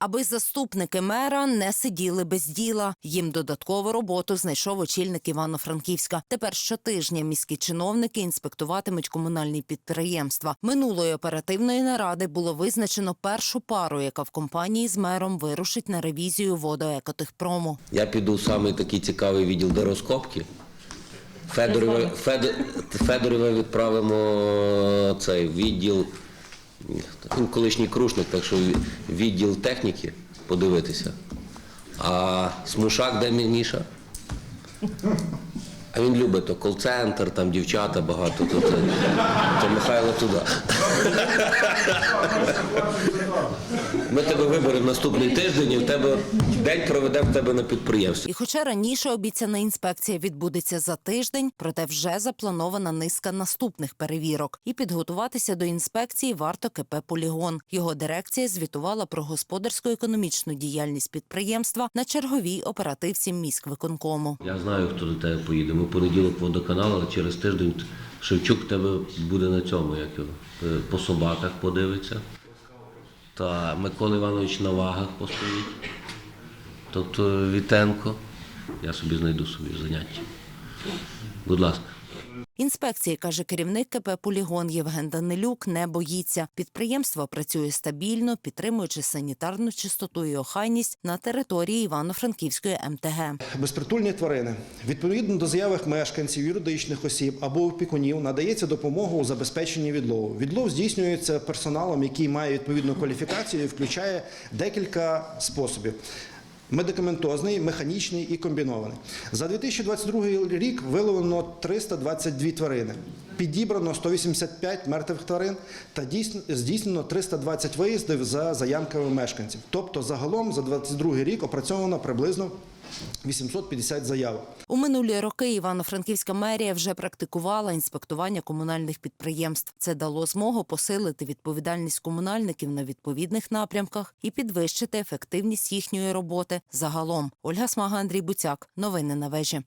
Аби заступники мера не сиділи без діла. Їм додаткову роботу знайшов очільник Івано-Франківська. Тепер щотижня міські чиновники інспектуватимуть комунальні підприємства. Минулої оперативної наради було визначено першу пару, яка в компанії з мером вирушить на ревізію водоекотехпрому. Я піду в самий такий цікавий відділ де розкопки. Федорове, Федор, Федорове відправимо цей відділ, колишній крушник, так що відділ техніки подивитися. А Смушак де Міша? А він любить то кол-центр, там дівчата багато, то, то, то Михайло туди. Ми тебе виберемо наступний тиждень і в тебе день проведемо в тебе на підприємстві. І хоча раніше обіцяна інспекція відбудеться за тиждень, проте вже запланована низка наступних перевірок. І підготуватися до інспекції варто КП Полігон. Його дирекція звітувала про господарську економічну діяльність підприємства на черговій оперативці міськвиконкому. Я знаю, хто до тебе поїде. Ми понеділок водоканал, але через тиждень Шевчук тебе буде на цьому, як е, по собаках подивиться. Та Микола Іванович на вагах постоїть. Тобто Вітенко. Я собі знайду собі заняття. Будь ласка. Інспекції, каже керівник КП Полігон Євген Данилюк, не боїться. Підприємство працює стабільно, підтримуючи санітарну чистоту і охайність на території Івано-Франківської МТГ. Безпритульні тварини відповідно до заяв мешканців, юридичних осіб або опікунів надається допомога у забезпеченні відлову. Відлов здійснюється персоналом, який має відповідну кваліфікацію, і включає декілька способів. Медикаментозний, механічний і комбінований. За 2022 рік виловлено 322 тварини. Підібрано 185 мертвих тварин та здійснено 320 виїздів за заявками мешканців. Тобто загалом за 2022 рік опрацьовано приблизно 850 заяв. У минулі роки Івано-Франківська мерія вже практикувала інспектування комунальних підприємств. Це дало змогу посилити відповідальність комунальників на відповідних напрямках і підвищити ефективність їхньої роботи загалом. Ольга Смага, Андрій Буцяк. Новини на вежі.